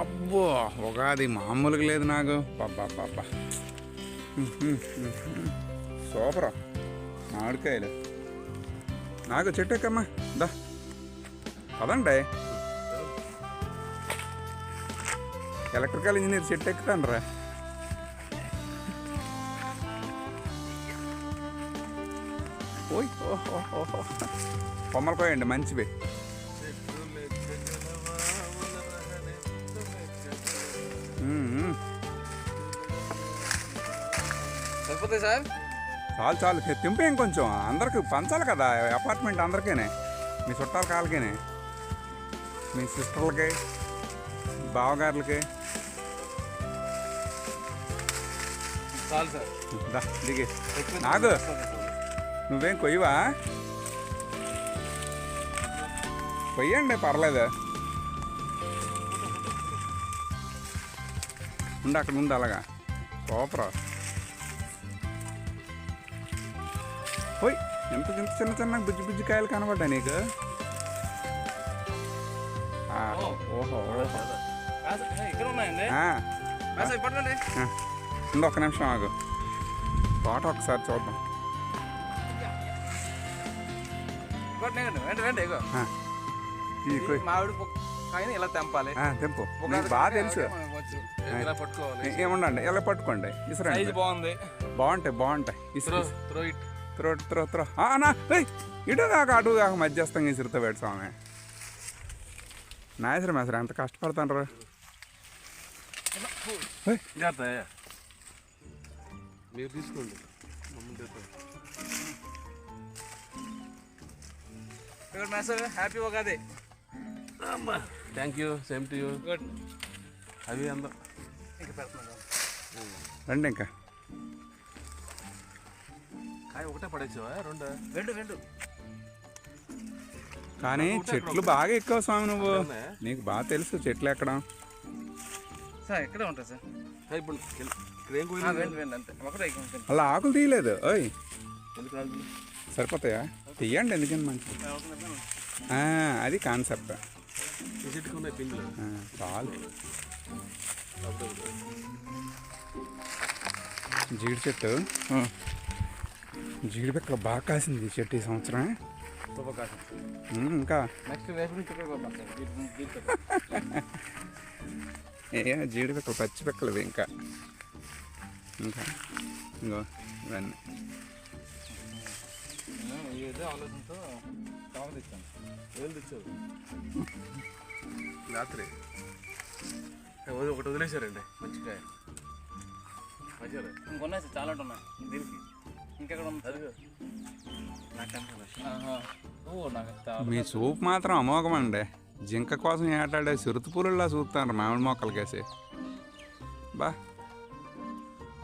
అబ్బో ఉగాది మామూలుగా లేదు నాకు. పబ్బా పబ్బా సూపర్. మామిడికాయలు. నాకు చెట్టు ఎక్కమ్మా దా. పదండి ఎలక్ట్రికల్ ఇంజనీర్ చెట్టు ఎక్కుతాను రా ఓయ్ ఓహో బొమ్మలు కొమ్మలు కోయండి మంచివి. సరిపోతాయి సార్? చాలు చాలు. తెంపేం కొంచెం. అందరికి పంచాలి కదా. అపార్ట్మెంట్ అందరికీనే. మీ చుట్టాల కాళ్ళకేనే. మీ సిస్టర్లకి బావగారులకి. చాలు సార్. దిగి. నాగు నువ్వేం కొయ్యవా? కొయ్యండి పర్లేదు. ఉండి అక్కడ ఉంది అలాగా. సూపర్. ఓయ్ ఎంత ఇంత చిన్న చిన్న బుజ్జి బుజ్జి కాయలు కనబడ్డా నీకు? ఓహో. ఉండు ఒక్క నిమిషం ఆగు. తోట ఒకసారి చూద్దాం. ఇది ఇలా తెంపాలి. తెంపు. బాగా తెలుసు. ఏముండండి? ఇలా పట్టుకోండి. ఇసురండి. బాగుంది. బాగుంటాయి బాగుంటాయి. ఇసురు. Throw throw throw. ఏయ్, ఇటు కాక అటు కాక మధ్యస్థంగా ఇసురుతో పెడు స్వామి. నాయసరి మేసరి ఎంత కష్టపడతాను మీరు తీసుకోండి. Happy Ugadi. Thank you same to you good అవి అందరూ ఇంకా రండి ఇంకా. కాయ ఒకటే పడేసావా? రెండు? రెండు రెండు. కానీ చెట్లు బాగా ఎక్కువ స్వామి నువ్వు? నీకు బాగా తెలుసు చెట్లు ఎక్కడం. సార్ ఇక్కడే సార్? ఇప్పుడు. అలా ఆకులు తీయలేదు. ఓయ్. సరిపోతాయా? తీయండి ఎందుకని మంచి ఆ, అది కాన్సెప్ట్. చాలు. జీడి చెట్టు. జీడి పిక్కలు బాగా కాసింది చెట్టు ఈ సంవత్సరం ఇంకా. ఏ జీడి పిక్కలు పచ్చి ఇంకా. ఇంకా. ఇంకో ఇవన్నీ. ఆలోచనతో కావాలి తెచ్చాను. ఏం తెచ్చావు రాత్రి. ఒకటి వదిలేశారండి. మంచిగా మధ్యలో ఇంకొన్నాయి చాలా ఉన్నాయి దీనికి. మీ సూప్ మాత్రం అమోఘమండి. జింక కోసం ఏటాడే సిరుతు పూలలా చూస్తున్నారు మామిడి మొక్కలకేసి బా.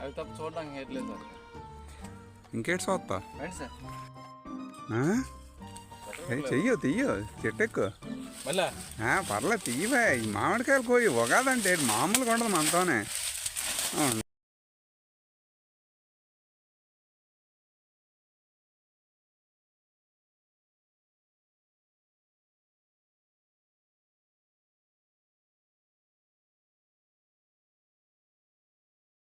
అవి తప్ప చూడడానికి ఇంకేటి చూస్తా? చెయ్యు తీయు చెట్టు ఎక్కువ మళ్ళా పర్లేదు తీయవే ఈ మామిడికాయలు కోయి ఉగాదంటే మామూలుగా ఉండదు మనతోనే.